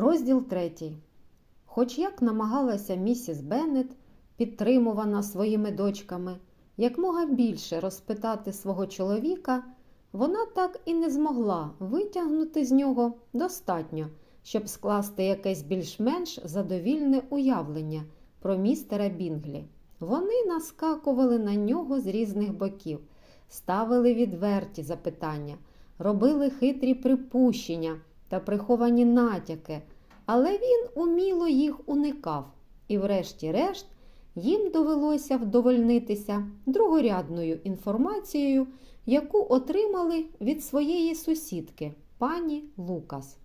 Розділ третій. Хоч як намагалася місіс Беннет, підтримувана своїми дочками, якмога більше розпитати свого чоловіка, вона так і не змогла витягнути з нього достатньо, щоб скласти якесь більш-менш задовільне уявлення про містера Бінглі. Вони наскакували на нього з різних боків, ставили відверті запитання, робили хитрі припущення та приховані натяки, але він уміло їх уникав, і, врешті-решт, їм довелося вдовольнитися другорядною інформацією, яку отримали від своєї сусідки, пані Лукас.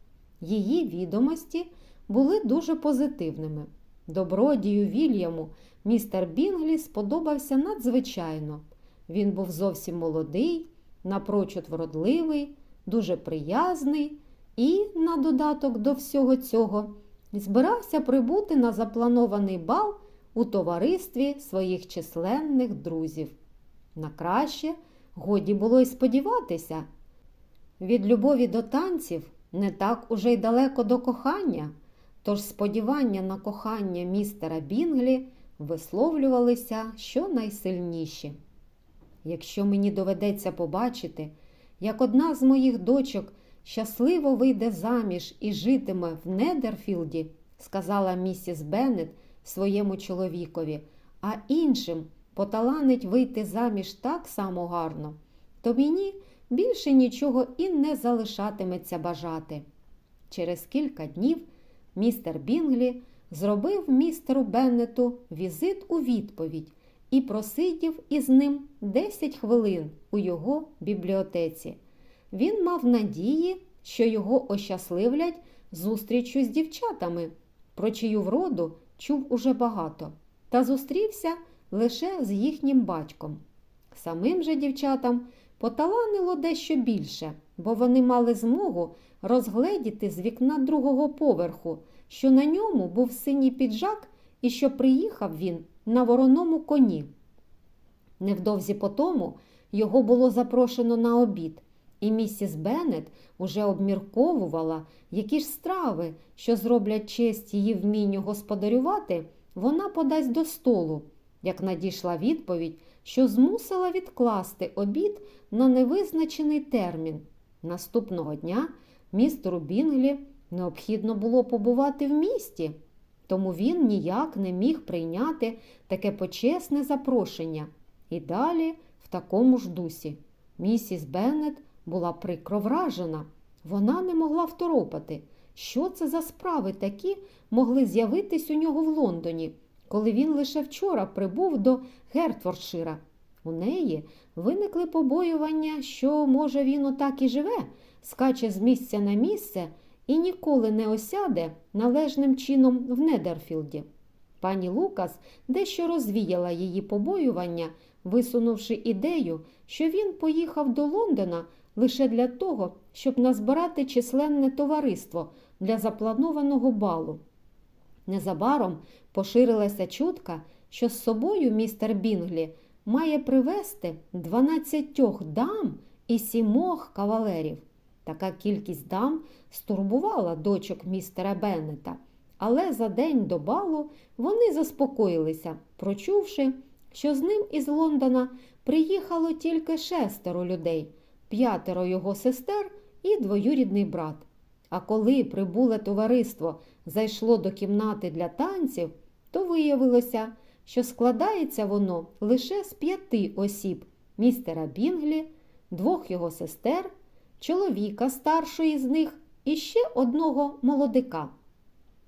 Її відомості були дуже позитивними. Добродію Вільяму містер Бінглі сподобався надзвичайно. Він був зовсім молодий, напрочуд вродливий, дуже приязний і, на додаток до всього цього, збирався прибути на запланований бал у товаристві своїх численних друзів. На краще годі було й сподіватися. Від любові до танців не так уже й далеко до кохання, тож сподівання на кохання містера Бінглі висловлювалися щонайсильніші. Якщо мені доведеться побачити, як одна з моїх дочок щасливо вийде заміж і житиме в Недерфілді, сказала місіс Беннет своєму чоловікові, а іншим поталанить вийти заміж так само гарно, то мені більше нічого і не залишатиметься бажати. Через кілька днів містер Бінглі зробив містеру Беннету візит у відповідь і просидів із ним 10 хвилин у його бібліотеці. Він мав надії, що його ощасливлять зустрічю з дівчатами, про чию вроду чув уже багато, та зустрівся лише з їхнім батьком. Самим же дівчатам поталанило дещо більше, бо вони мали змогу розгледіти з вікна другого поверху, що на ньому був синій піджак і що приїхав він на вороному коні. Невдовзі по тому його було запрошено на обід, і місіс Беннет уже обмірковувала, які ж страви, що зроблять честь її вмінню господарювати, вона подасть до столу, як надійшла відповідь, що змусила відкласти обід на невизначений термін. Наступного дня містеру Бінглі необхідно було побувати в місті, тому він ніяк не міг прийняти таке почесне запрошення. І далі в такому ж дусі. Місіс Беннет була прикро вражена. Вона не могла второпати, що це за справи такі могли з'явитись у нього в Лондоні, коли він лише вчора прибув до Гертфордшира. У неї виникли побоювання, що, може, він отак і живе, скаче з місця на місце і ніколи не осяде належним чином в Недерфілді. Пані Лукас дещо розвіяла її побоювання, висунувши ідею, що він поїхав до Лондона лише для того, щоб назбирати численне товариство для запланованого балу. Незабаром поширилася чутка, що з собою містер Бінглі має привезти 12 дам і сімох кавалерів. Така кількість дам стурбувала дочок містера Беннета, але за день до балу вони заспокоїлися, прочувши, що з ним із Лондона приїхало тільки шестеро людей, п'ятеро його сестер і двоюрідний брат. А коли прибуле товариство зайшло до кімнати для танців, то виявилося, що складається воно лише з п'яти осіб містера Бінглі, двох його сестер, чоловіка старшої з них і ще одного молодика.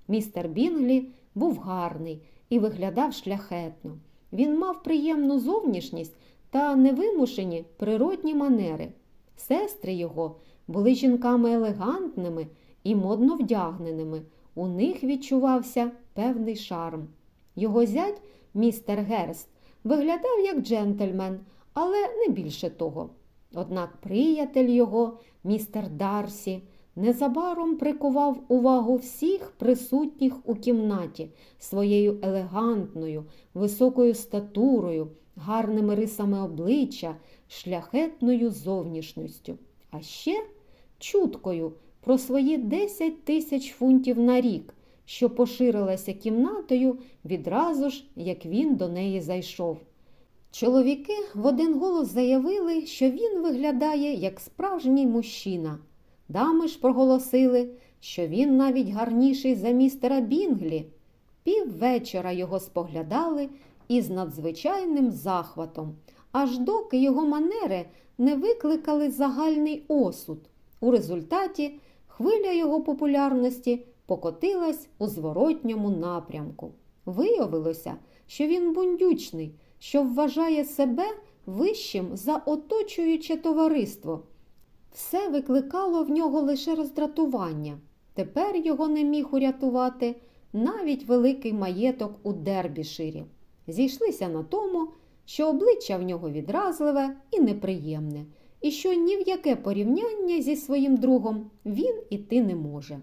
Містер Бінглі був гарний і виглядав шляхетно. Він мав приємну зовнішність та невимушені природні манери. Сестри його були жінками елегантними і модно вдягненими. У них відчувався певний шарм. Його зять, містер Герст, виглядав як джентльмен, але не більше того. Однак приятель його, містер Дарсі, незабаром прикував увагу всіх присутніх у кімнаті своєю елегантною, високою статурою, гарними рисами обличчя, шляхетною зовнішністю, а ще чуткою, про свої 10 тисяч фунтів на рік, що поширилася кімнатою відразу ж, як він до неї зайшов. Чоловіки в один голос заявили, що він виглядає як справжній мужчина. Дами ж проголосили, що він навіть гарніший за містера Бінглі. Піввечора його споглядали із надзвичайним захватом, аж доки його манери не викликали загальний осуд. У результаті хвиля його популярності покотилась у зворотньому напрямку. Виявилося, що він бундючний, що вважає себе вищим за оточуюче товариство. Все викликало в нього лише роздратування. Тепер його не міг урятувати навіть великий маєток у Дербіширі. Зійшлися на тому, що обличчя в нього відразливе і неприємне, і що ні в яке порівняння зі своїм другом він іти не може.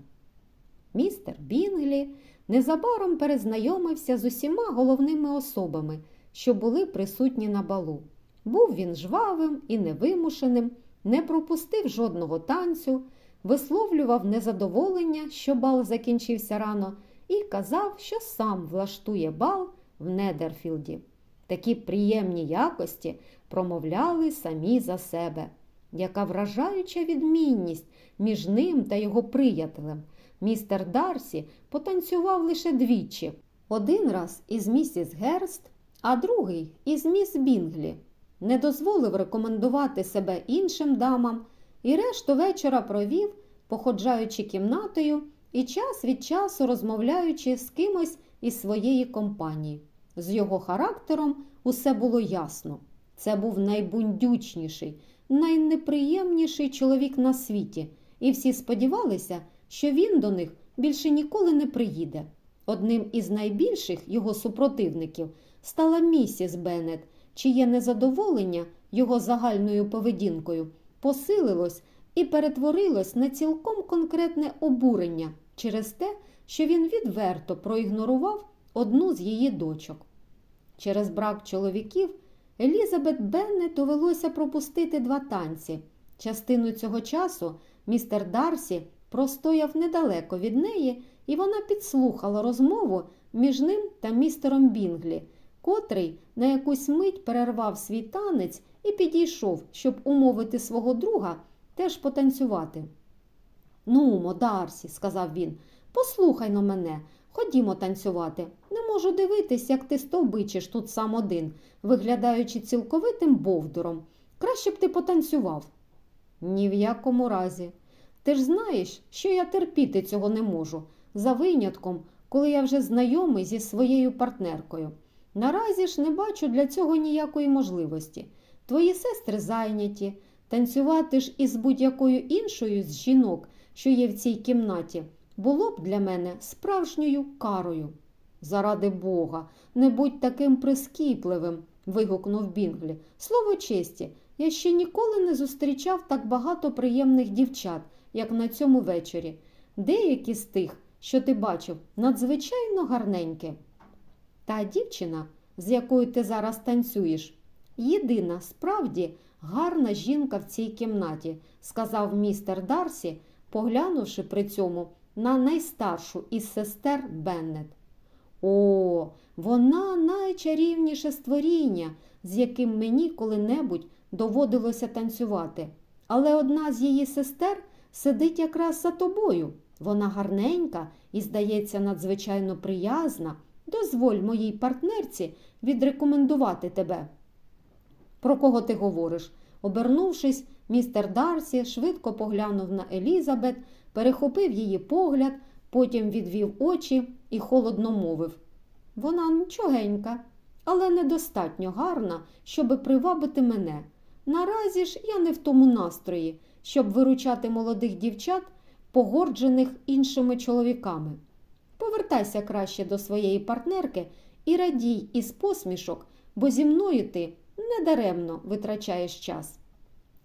Містер Бінглі незабаром перезнайомився з усіма головними особами, що були присутні на балу. Був він жвавим і невимушеним, не пропустив жодного танцю, висловлював незадоволення, що бал закінчився рано, і казав, що сам влаштує бал в Недерфілді. Такі приємні якості промовляли самі за себе. Яка вражаюча відмінність між ним та його приятелем. Містер Дарсі потанцював лише двічі. Один раз із місіс Герст, а другий із міс Бінглі. Не дозволив рекомендувати себе іншим дамам і решту вечора провів, походжаючи кімнатою і час від часу розмовляючи з кимось із своєї компанії. З його характером усе було ясно. Це був найбундючніший, найнеприємніший чоловік на світі, і всі сподівалися, що він до них більше ніколи не приїде. Одним із найбільших його супротивників стала місіс Беннет, чиє незадоволення його загальною поведінкою посилилось і перетворилось на цілком конкретне обурення через те, що він відверто проігнорував одну з її дочок. Через брак чоловіків Елізабет Беннет довелося пропустити два танці. Частину цього часу містер Дарсі простояв недалеко від неї, і вона підслухала розмову між ним та містером Бінглі, котрий на якусь мить перервав свій танець і підійшов, щоб умовити свого друга теж потанцювати. Ну, Дарсі, сказав він, послухай но мене, ходімо танцювати. Не можу дивитись, як ти стовбичиш тут сам один, виглядаючи цілковитим бовдуром. Краще б ти потанцював. Ні в якому разі. Ти ж знаєш, що я терпіти цього не можу, за винятком, коли я вже знайомий зі своєю партнеркою. Наразі ж не бачу для цього ніякої можливості. Твої сестри зайняті, танцювати ж із будь-якою іншою з жінок, що є в цій кімнаті, було б для мене справжньою карою. Заради Бога, не будь таким прискіпливим, вигукнув Бінглі. Слово честі, я ще ніколи не зустрічав так багато приємних дівчат, як на цьому вечорі. Деякі з тих, що ти бачив, надзвичайно гарненькі. Та дівчина, з якою ти зараз танцюєш, єдина справді гарна жінка в цій кімнаті, сказав містер Дарсі, поглянувши при цьому на найстаршу із сестер Беннет. О, вона найчарівніше створіння, з яким мені коли-небудь доводилося танцювати. Але одна з її сестер сидить якраз за тобою. Вона гарненька і, здається, надзвичайно приязна. Дозволь моїй партнерці відрекомендувати тебе. Про кого ти говориш? Обернувшись, містер Дарсі швидко поглянув на Елізабет, перехопив її погляд, потім відвів очі і холодно мовив. Вона нічогенька, але недостатньо гарна, щоби привабити мене. Наразі ж я не в тому настрої, щоб виручати молодих дівчат, погорджених іншими чоловіками. Повертайся краще до своєї партнерки і радій із посмішок, бо зі мною ти недаремно витрачаєш час.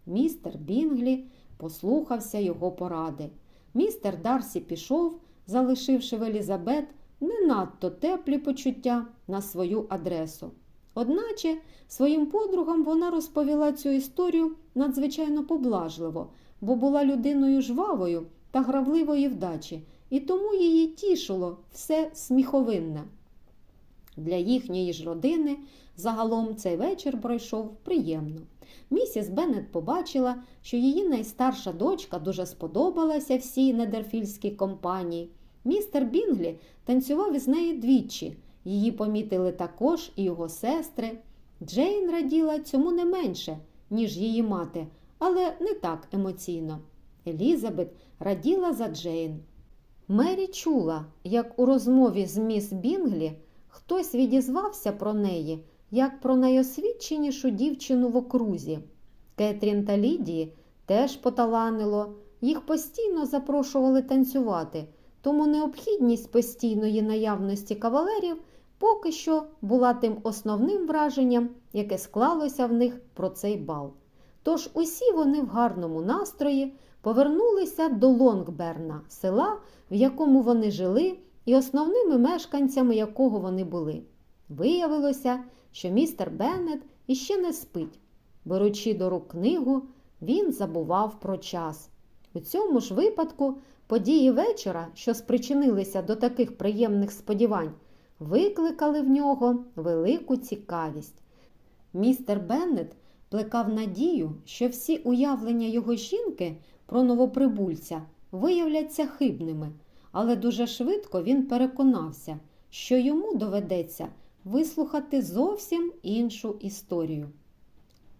Містер Бінглі послухався його поради. Містер Дарсі пішов, залишивши в Елізабет не надто теплі почуття на свою адресу. Одначе своїм подругам вона розповіла цю історію надзвичайно поблажливо, бо була людиною жвавою та гравливої вдачі, і тому її тішило все сміховинне. Для їхньої ж родини загалом цей вечір пройшов приємно. Місіс Беннет побачила, що її найстарша дочка дуже сподобалася всій недерфільській компанії. Містер Бінглі танцював із нею двічі. Її помітили також і його сестри. Джейн раділа цьому не менше, ніж її мати, але не так емоційно. Елізабет раділа за Джейн. Мері чула, як у розмові з міс Бінглі хтось відізвався про неї, як про найосвідченішу дівчину в окрузі. Кетрін та Лідії теж поталанило, їх постійно запрошували танцювати, тому необхідність постійної наявності кавалерів поки що була тим основним враженням, яке склалося в них про цей бал. Тож усі вони в гарному настрої повернулися до Лонгберна, села, в якому вони жили, і основними мешканцями якого вони були. Виявилося, що містер Беннет іще не спить. Беручи до рук книгу, він забував про час. У цьому ж випадку події вечора, що спричинилися до таких приємних сподівань, викликали в нього велику цікавість. Містер Беннет плекав надію, що всі уявлення його жінки про новоприбульця виявляться хибними, але дуже швидко він переконався, що йому доведеться вислухати зовсім іншу історію.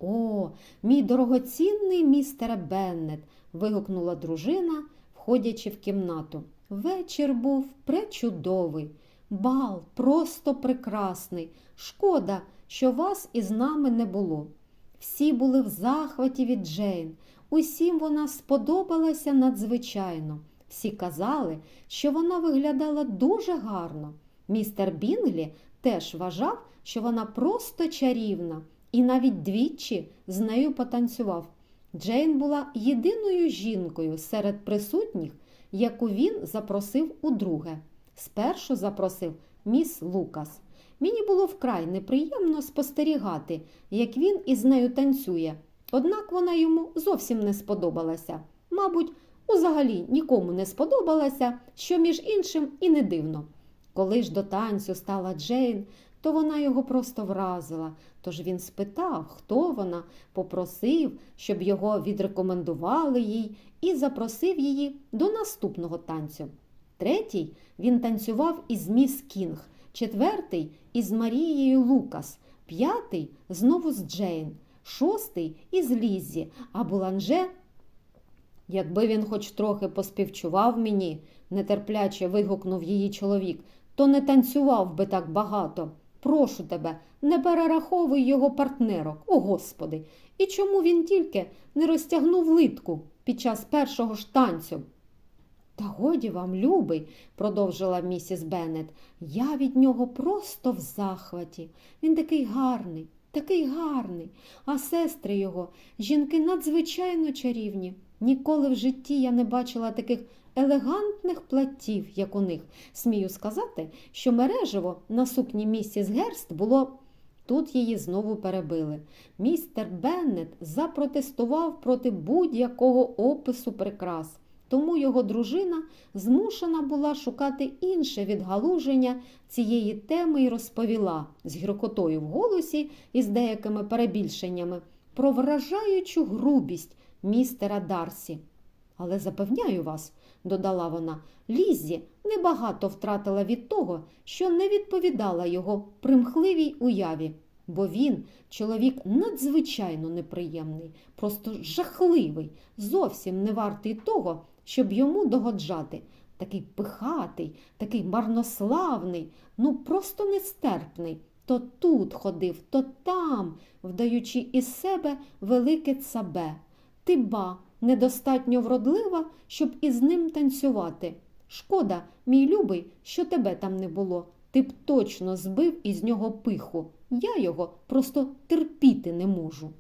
О, мій дорогоцінний містере Беннет, вигукнула дружина, входячи в кімнату. Вечір був пречудовий, бал просто прекрасний. Шкода, що вас із нами не було. Всі були в захваті від Джейн. Усім вона сподобалася надзвичайно. Всі казали, що вона виглядала дуже гарно. Містер Бінглі теж вважав, що вона просто чарівна, і навіть двічі з нею потанцював. Джейн була єдиною жінкою серед присутніх, яку він запросив удруге. Спершу запросив міс Лукас. Мені було вкрай неприємно спостерігати, як він із нею танцює. Однак вона йому зовсім не сподобалася. Мабуть, узагалі нікому не сподобалася, що між іншим і не дивно. Коли ж до танцю стала Джейн, то вона його просто вразила. Тож він спитав, хто вона, попросив, щоб його відрекомендували їй, і запросив її до наступного танцю. Третій він танцював із міс Кінг, четвертий із Марією Лукас, п'ятий знову з Джейн, шостий із Ліззі, а Буланже. Якби він хоч трохи поспівчував мені, нетерпляче вигукнув її чоловік, то не танцював би так багато. Прошу тебе, не перераховуй його партнерок, о Господи, і чому він тільки не розтягнув литку під час першого ж танцю? Та годі вам, любий, продовжила місіс Беннет, я від нього просто в захваті. Він такий гарний, такий гарний, а сестри його, жінки надзвичайно чарівні. Ніколи в житті я не бачила таких елегантних платтів, як у них. Смію сказати, що мережево на сукні місіс Герст було. Тут її знову перебили. Містер Беннет запротестував проти будь-якого опису прикрас, тому його дружина змушена була шукати інше відгалуження цієї теми і розповіла з гіркотою в голосі і з деякими перебільшеннями про вражаючу грубість містера Дарсі. Але запевняю вас, додала вона, Ліззі небагато втратила від того, що не відповідала його примхливій уяві, бо він чоловік надзвичайно неприємний, просто жахливий, зовсім не вартий того, щоб йому догоджати. Такий пихатий, такий марнославний, ну просто нестерпний. То тут ходив, то там, вдаючи із себе велике цабе. Ти ба, недостатньо вродлива, щоб із ним танцювати. Шкода, мій любий, що тебе там не було. Ти б точно збив із нього пиху. Я його просто терпіти не можу.